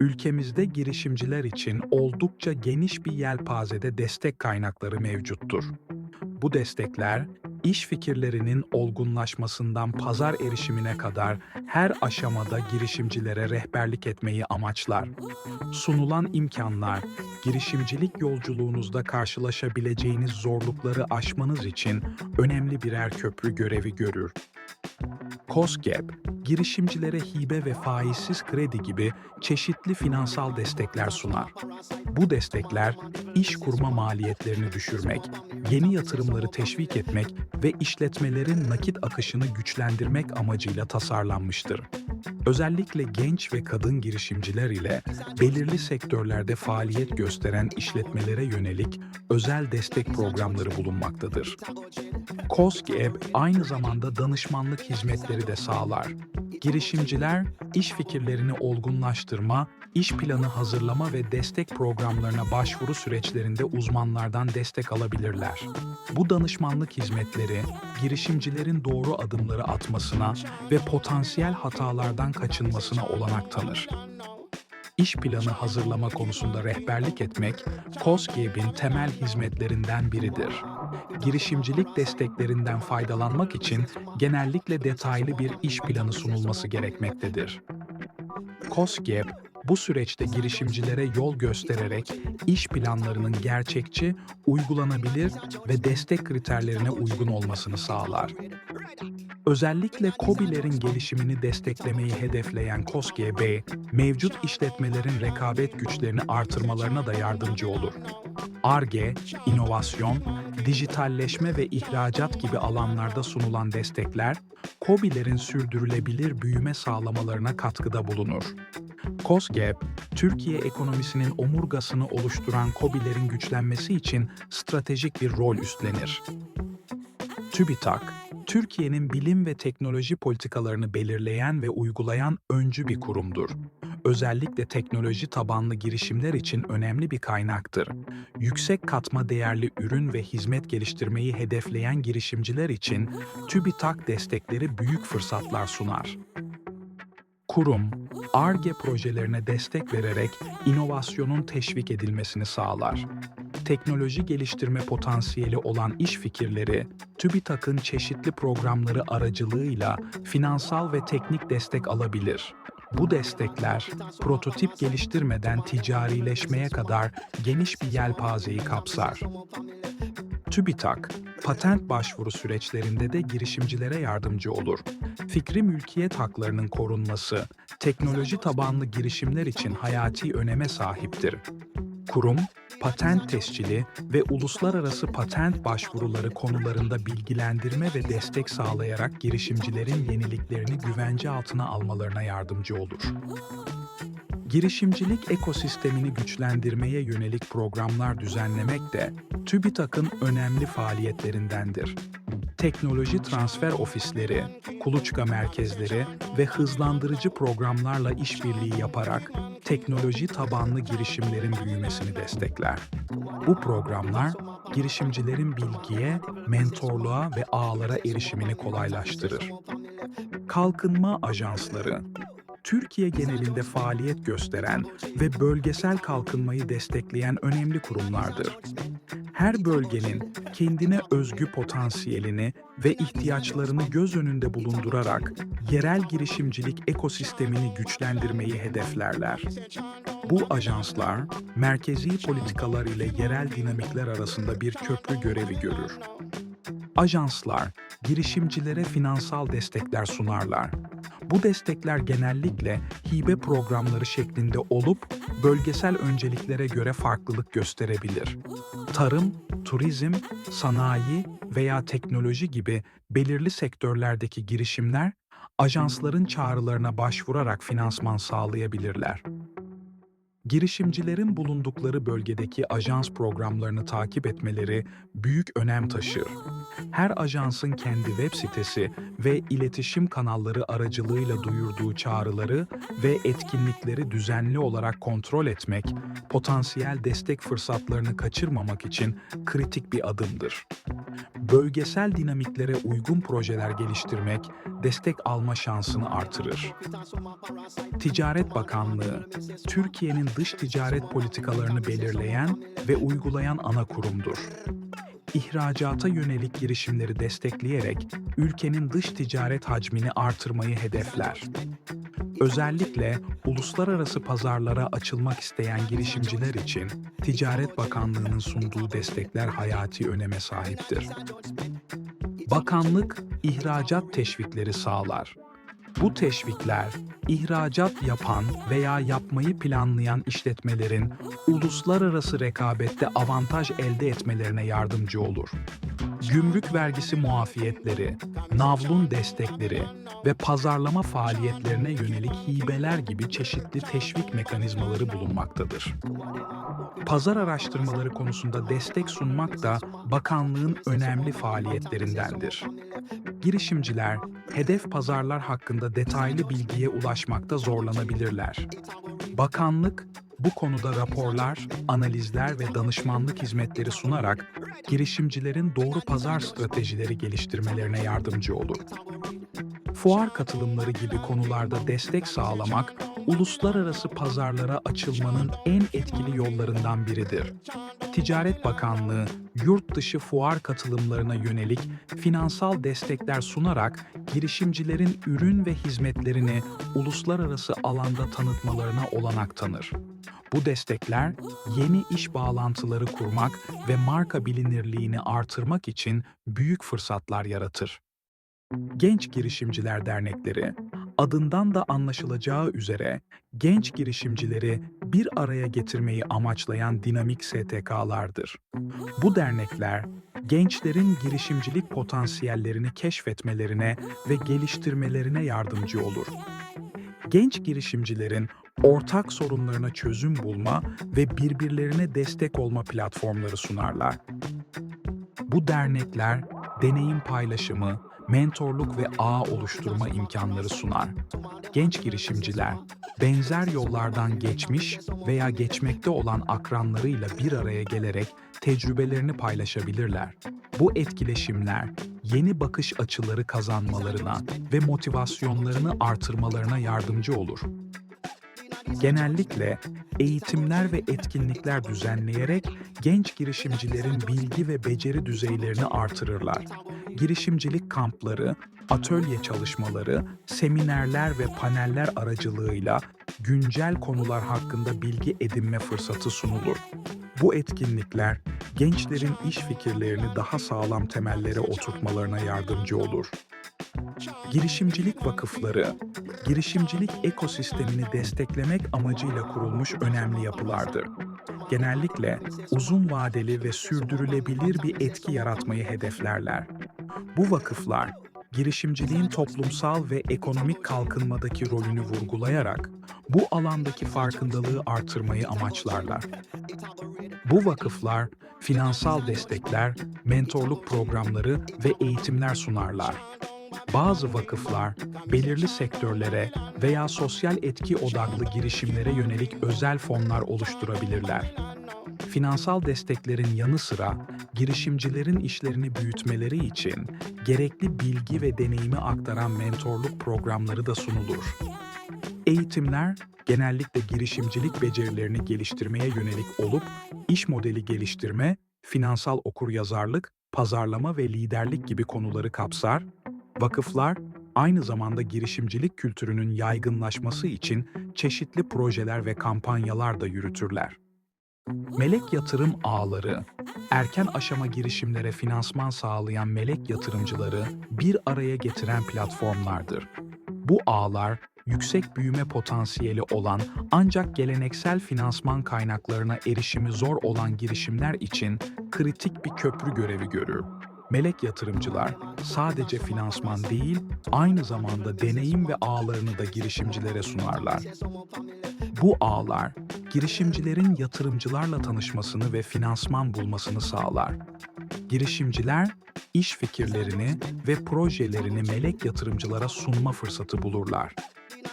ülkemizde girişimciler için oldukça geniş bir yelpazede destek kaynakları mevcuttur. Bu destekler, iş fikirlerinin olgunlaşmasından pazar erişimine kadar her aşamada girişimcilere rehberlik etmeyi amaçlar. Sunulan imkanlar, girişimcilik yolculuğunuzda karşılaşabileceğiniz zorlukları aşmanız için önemli birer köprü görevi görür. COSGAP, girişimcilere hibe ve faizsiz kredi gibi çeşitli finansal destekler sunar. Bu destekler, iş kurma maliyetlerini düşürmek, yeni yatırımları teşvik etmek ve işletmelerin nakit akışını güçlendirmek amacıyla tasarlanmıştır. Özellikle genç ve kadın girişimciler ile belirli sektörlerde faaliyet gösteren işletmelere yönelik özel destek programları bulunmaktadır. COSGAP aynı zamanda danışmanlık hizmetleri de sağlar. Girişimciler, iş fikirlerini olgunlaştırma, iş planı hazırlama ve destek programlarına başvuru süreçlerinde uzmanlardan destek alabilirler. Bu danışmanlık hizmetleri, girişimcilerin doğru adımları atmasına ve potansiyel hatalardan kaçınmasına olanak tanır. İş planı hazırlama konusunda rehberlik etmek, COSGAP'in temel hizmetlerinden biridir. Girişimcilik desteklerinden faydalanmak için genellikle detaylı bir iş planı sunulması gerekmektedir. COSGAP, bu süreçte girişimcilere yol göstererek iş planlarının gerçekçi, uygulanabilir ve destek kriterlerine uygun olmasını sağlar. Özellikle KOBİ'lerin gelişimini desteklemeyi hedefleyen COSGAP, mevcut işletmelerin rekabet güçlerini artırmalarına da yardımcı olur. ARGE, inovasyon, dijitalleşme ve ihracat gibi alanlarda sunulan destekler, KOBİ'lerin sürdürülebilir büyüme sağlamalarına katkıda bulunur. COSGAP, Türkiye ekonomisinin omurgasını oluşturan KOBİ'lerin güçlenmesi için stratejik bir rol üstlenir. TÜBİTAK, Türkiye'nin bilim ve teknoloji politikalarını belirleyen ve uygulayan öncü bir kurumdur. Özellikle teknoloji tabanlı girişimler için önemli bir kaynaktır. Yüksek katma değerli ürün ve hizmet geliştirmeyi hedefleyen girişimciler için TÜBİTAK destekleri büyük fırsatlar sunar. Kurum, ARGE projelerine destek vererek inovasyonun teşvik edilmesini sağlar. Teknoloji geliştirme potansiyeli olan iş fikirleri, TÜBİTAK'ın çeşitli programları aracılığıyla finansal ve teknik destek alabilir. Bu destekler, prototip geliştirmeden ticarileşmeye kadar geniş bir yelpazeyi kapsar. TÜBİTAK, patent başvuru süreçlerinde de girişimcilere yardımcı olur. Fikri mülkiyet haklarının korunması, teknoloji tabanlı girişimler için hayati öneme sahiptir. Kurum, patent tescili ve uluslararası patent başvuruları konularında bilgilendirme ve destek sağlayarak girişimcilerin yeniliklerini güvence altına almalarına yardımcı olur. Girişimcilik ekosistemini güçlendirmeye yönelik programlar düzenlemek de TÜBİTAK'ın önemli faaliyetlerindendir. Teknoloji transfer ofisleri, kuluçka merkezleri ve hızlandırıcı programlarla işbirliği yaparak teknoloji tabanlı girişimlerin büyümesini destekler. Bu programlar girişimcilerin bilgiye, mentorluğa ve ağlara erişimini kolaylaştırır. Kalkınma ajansları Türkiye genelinde faaliyet gösteren ve bölgesel kalkınmayı destekleyen önemli kurumlardır. Her bölgenin kendine özgü potansiyelini ve ihtiyaçlarını göz önünde bulundurarak yerel girişimcilik ekosistemini güçlendirmeyi hedeflerler. Bu ajanslar, merkezi politikalar ile yerel dinamikler arasında bir köprü görevi görür. Ajanslar, girişimcilere finansal destekler sunarlar. Bu destekler genellikle hibe programları şeklinde olup bölgesel önceliklere göre farklılık gösterebilir. Tarım, turizm, sanayi veya teknoloji gibi belirli sektörlerdeki girişimler ajansların çağrılarına başvurarak finansman sağlayabilirler. Girişimcilerin bulundukları bölgedeki ajans programlarını takip etmeleri büyük önem taşır. Her ajansın kendi web sitesi ve iletişim kanalları aracılığıyla duyurduğu çağrıları ve etkinlikleri düzenli olarak kontrol etmek, potansiyel destek fırsatlarını kaçırmamak için kritik bir adımdır. Bölgesel dinamiklere uygun projeler geliştirmek, destek alma şansını artırır. Ticaret Bakanlığı, Türkiye'nin dış ticaret politikalarını belirleyen ve uygulayan ana kurumdur. İhracata yönelik girişimleri destekleyerek ülkenin dış ticaret hacmini artırmayı hedefler. Özellikle uluslararası pazarlara açılmak isteyen girişimciler için Ticaret Bakanlığı'nın sunduğu destekler hayati öneme sahiptir. Bakanlık ihracat teşvikleri sağlar. Bu teşvikler, ihracat yapan veya yapmayı planlayan işletmelerin uluslararası rekabette avantaj elde etmelerine yardımcı olur. Gümrük vergisi muafiyetleri, navlun destekleri ve pazarlama faaliyetlerine yönelik hibeler gibi çeşitli teşvik mekanizmaları bulunmaktadır. Pazar araştırmaları konusunda destek sunmak da bakanlığın önemli faaliyetlerindendir. Girişimciler, hedef pazarlar hakkında detaylı bilgiye ulaşmakta zorlanabilirler. Bakanlık, bu konuda raporlar, analizler ve danışmanlık hizmetleri sunarak girişimcilerin doğru pazar stratejileri geliştirmelerine yardımcı olur. Fuar katılımları gibi konularda destek sağlamak, uluslararası pazarlara açılmanın en etkili yollarından biridir. Ticaret Bakanlığı, yurt dışı fuar katılımlarına yönelik finansal destekler sunarak girişimcilerin ürün ve hizmetlerini uluslararası alanda tanıtmalarına olanak tanır. Bu destekler yeni iş bağlantıları kurmak ve marka bilinirliğini artırmak için büyük fırsatlar yaratır. Genç Girişimciler Dernekleri, adından da anlaşılacağı üzere genç girişimcileri bir araya getirmeyi amaçlayan dinamik STK'lardır. Bu dernekler, gençlerin girişimcilik potansiyellerini keşfetmelerine ve geliştirmelerine yardımcı olur. Genç girişimcilerin ortak sorunlarına çözüm bulma ve birbirlerine destek olma platformları sunarlar. Bu dernekler deneyim paylaşımı, mentorluk ve ağ oluşturma imkanları sunar. Genç girişimciler, benzer yollardan geçmiş veya geçmekte olan akranlarıyla bir araya gelerek tecrübelerini paylaşabilirler. Bu etkileşimler, yeni bakış açıları kazanmalarına ve motivasyonlarını artırmalarına yardımcı olur. Genellikle eğitimler ve etkinlikler düzenleyerek genç girişimcilerin bilgi ve beceri düzeylerini artırırlar. Girişimcilik kampları, atölye çalışmaları, seminerler ve paneller aracılığıyla güncel konular hakkında bilgi edinme fırsatı sunulur. Bu etkinlikler gençlerin iş fikirlerini daha sağlam temellere oturtmalarına yardımcı olur. Girişimcilik vakıfları, girişimcilik ekosistemini desteklemek amacıyla kurulmuş önemli yapılardır. Genellikle uzun vadeli ve sürdürülebilir bir etki yaratmayı hedeflerler. Bu vakıflar, girişimciliğin toplumsal ve ekonomik kalkınmadaki rolünü vurgulayarak bu alandaki farkındalığı artırmayı amaçlarlar. Bu vakıflar finansal destekler, mentorluk programları ve eğitimler sunarlar. Bazı vakıflar belirli sektörlere veya sosyal etki odaklı girişimlere yönelik özel fonlar oluşturabilirler. Finansal desteklerin yanı sıra girişimcilerin işlerini büyütmeleri için gerekli bilgi ve deneyimi aktaran mentorluk programları da sunulur. Eğitimler genellikle girişimcilik becerilerini geliştirmeye yönelik olup iş modeli geliştirme, finansal okuryazarlık, pazarlama ve liderlik gibi konuları kapsar. Vakıflar aynı zamanda girişimcilik kültürünün yaygınlaşması için çeşitli projeler ve kampanyalar da yürütürler. Melek yatırım ağları, erken aşama girişimlere finansman sağlayan melek yatırımcıları bir araya getiren platformlardır. Bu ağlar, yüksek büyüme potansiyeli olan ancak geleneksel finansman kaynaklarına erişimi zor olan girişimler için kritik bir köprü görevi görür. Melek yatırımcılar sadece finansman değil, aynı zamanda deneyim ve ağlarını da girişimcilere sunarlar. Bu ağlar, girişimcilerin yatırımcılarla tanışmasını ve finansman bulmasını sağlar. Girişimciler, iş fikirlerini ve projelerini melek yatırımcılara sunma fırsatı bulurlar.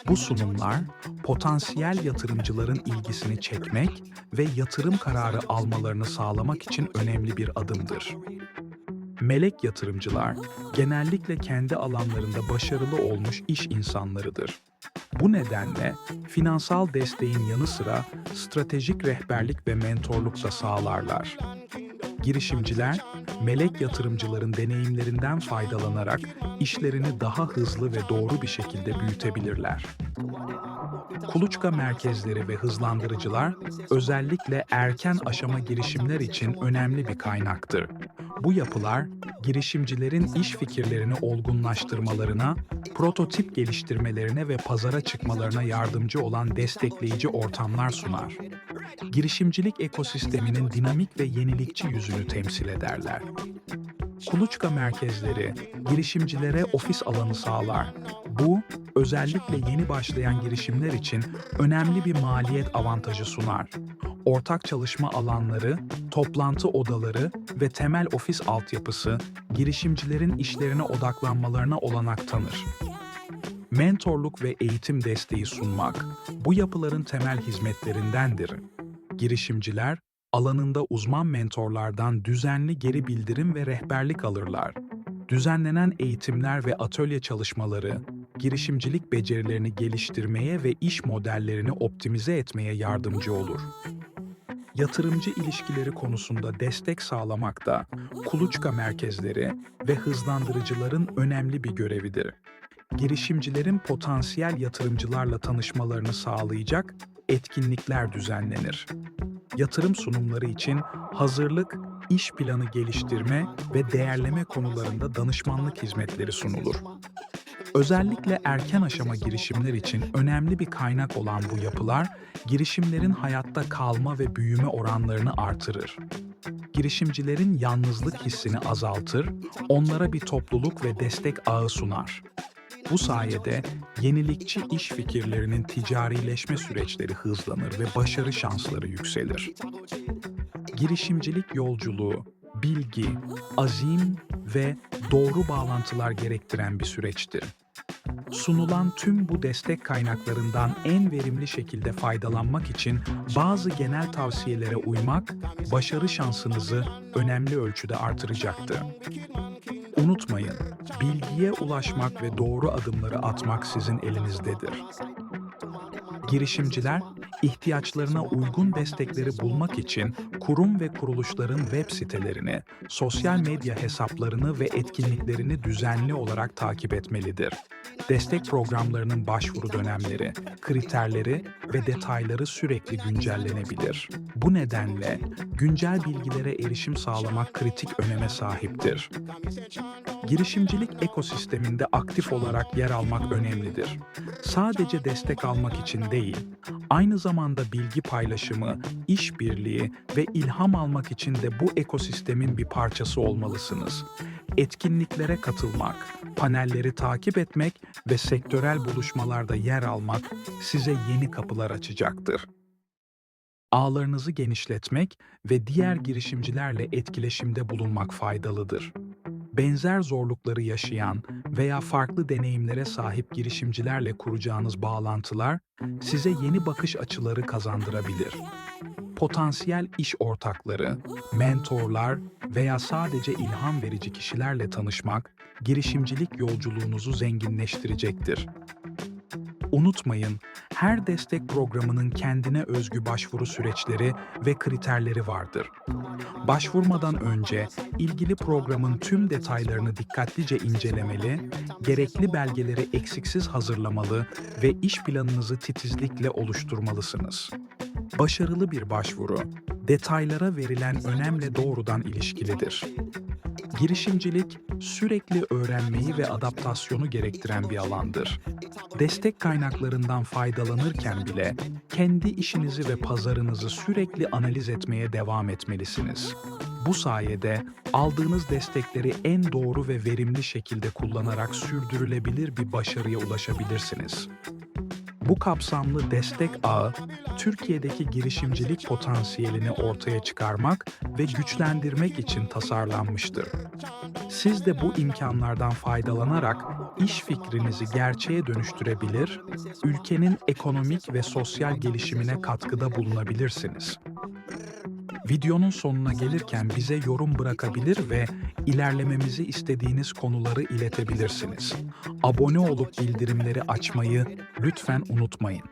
Bu sunumlar, potansiyel yatırımcıların ilgisini çekmek ve yatırım kararı almalarını sağlamak için önemli bir adımdır. Melek yatırımcılar genellikle kendi alanlarında başarılı olmuş iş insanlarıdır. Bu nedenle finansal desteğin yanı sıra stratejik rehberlik ve mentorluk da sağlarlar. Girişimciler, melek yatırımcıların deneyimlerinden faydalanarak işlerini daha hızlı ve doğru bir şekilde büyütebilirler. Kuluçka merkezleri ve hızlandırıcılar özellikle erken aşama girişimler için önemli bir kaynaktır. Bu yapılar girişimcilerin iş fikirlerini olgunlaştırmalarına, prototip geliştirmelerine ve pazara çıkmalarına yardımcı olan destekleyici ortamlar sunar. Girişimcilik ekosisteminin dinamik ve yenilikçi yüzünü temsil ederler. Kuluçka merkezleri girişimcilere ofis alanı sağlar. Bu, özellikle yeni başlayan girişimler için önemli bir maliyet avantajı sunar. Ortak çalışma alanları, toplantı odaları ve temel ofis altyapısı girişimcilerin işlerine odaklanmalarına olanak tanır. Mentorluk ve eğitim desteği sunmak bu yapıların temel hizmetlerindendir. Girişimciler alanında uzman mentorlardan düzenli geri bildirim ve rehberlik alırlar. Düzenlenen eğitimler ve atölye çalışmaları, girişimcilik becerilerini geliştirmeye ve iş modellerini optimize etmeye yardımcı olur. Yatırımcı ilişkileri konusunda destek sağlamak da kuluçka merkezleri ve hızlandırıcıların önemli bir görevidir. Girişimcilerin potansiyel yatırımcılarla tanışmalarını sağlayacak etkinlikler düzenlenir yatırım sunumları için hazırlık, iş planı geliştirme ve değerleme konularında danışmanlık hizmetleri sunulur. Özellikle erken aşama girişimler için önemli bir kaynak olan bu yapılar, girişimlerin hayatta kalma ve büyüme oranlarını artırır. Girişimcilerin yalnızlık hissini azaltır, onlara bir topluluk ve destek ağı sunar. Bu sayede yenilikçi iş fikirlerinin ticarileşme süreçleri hızlanır ve başarı şansları yükselir. Girişimcilik yolculuğu, bilgi, azim ve doğru bağlantılar gerektiren bir süreçtir. Sunulan tüm bu destek kaynaklarından en verimli şekilde faydalanmak için bazı genel tavsiyelere uymak başarı şansınızı önemli ölçüde artıracaktır. Unutmayın, bilgiye ulaşmak ve doğru adımları atmak sizin elinizdedir. Girişimciler, ihtiyaçlarına uygun destekleri bulmak için kurum ve kuruluşların web sitelerini, sosyal medya hesaplarını ve etkinliklerini düzenli olarak takip etmelidir. Destek programlarının başvuru dönemleri, kriterleri ve detayları sürekli güncellenebilir. Bu nedenle güncel bilgilere erişim sağlamak kritik öneme sahiptir. Girişimcilik ekosisteminde aktif olarak yer almak önemlidir. Sadece destek almak için değil, aynı zamanda bilgi paylaşımı, işbirliği ve ilham almak için de bu ekosistemin bir parçası olmalısınız. Etkinliklere katılmak, panelleri takip etmek ve sektörel buluşmalarda yer almak size yeni kapılar açacaktır. Ağlarınızı genişletmek ve diğer girişimcilerle etkileşimde bulunmak faydalıdır benzer zorlukları yaşayan veya farklı deneyimlere sahip girişimcilerle kuracağınız bağlantılar size yeni bakış açıları kazandırabilir. Potansiyel iş ortakları, mentorlar veya sadece ilham verici kişilerle tanışmak girişimcilik yolculuğunuzu zenginleştirecektir. Unutmayın, her destek programının kendine özgü başvuru süreçleri ve kriterleri vardır. Başvurmadan önce ilgili programın tüm detaylarını dikkatlice incelemeli, gerekli belgeleri eksiksiz hazırlamalı ve iş planınızı titizlikle oluşturmalısınız. Başarılı bir başvuru, detaylara verilen önemle doğrudan ilişkilidir. Girişimcilik sürekli öğrenmeyi ve adaptasyonu gerektiren bir alandır. Destek kaynaklarından faydalanırken bile kendi işinizi ve pazarınızı sürekli analiz etmeye devam etmelisiniz. Bu sayede aldığınız destekleri en doğru ve verimli şekilde kullanarak sürdürülebilir bir başarıya ulaşabilirsiniz. Bu kapsamlı destek ağı, Türkiye'deki girişimcilik potansiyelini ortaya çıkarmak ve güçlendirmek için tasarlanmıştır. Siz de bu imkanlardan faydalanarak iş fikrinizi gerçeğe dönüştürebilir, ülkenin ekonomik ve sosyal gelişimine katkıda bulunabilirsiniz. Videonun sonuna gelirken bize yorum bırakabilir ve ilerlememizi istediğiniz konuları iletebilirsiniz. Abone olup bildirimleri açmayı lütfen unutmayın.